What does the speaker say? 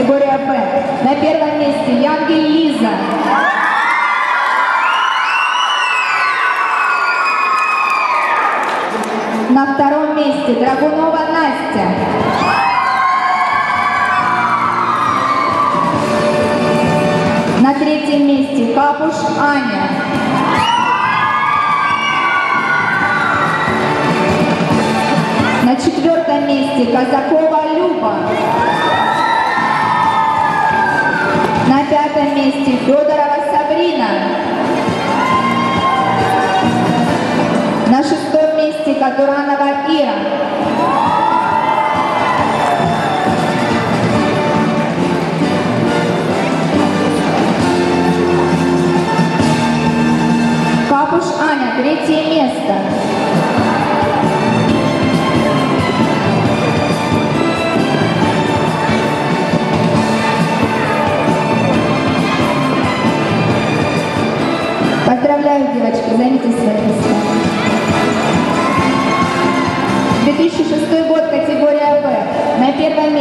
категория Б. На первом месте Янгель Лиза. На втором месте Драгунова Настя. На третьем месте Капуш Аня. На четвертом месте Казакова Люба. На пятом месте Федорова Сабрина. На шестом месте Катуранова Ира. Капуш Аня, третье место. Поздравляю, девочки, займите свои места. 2006 год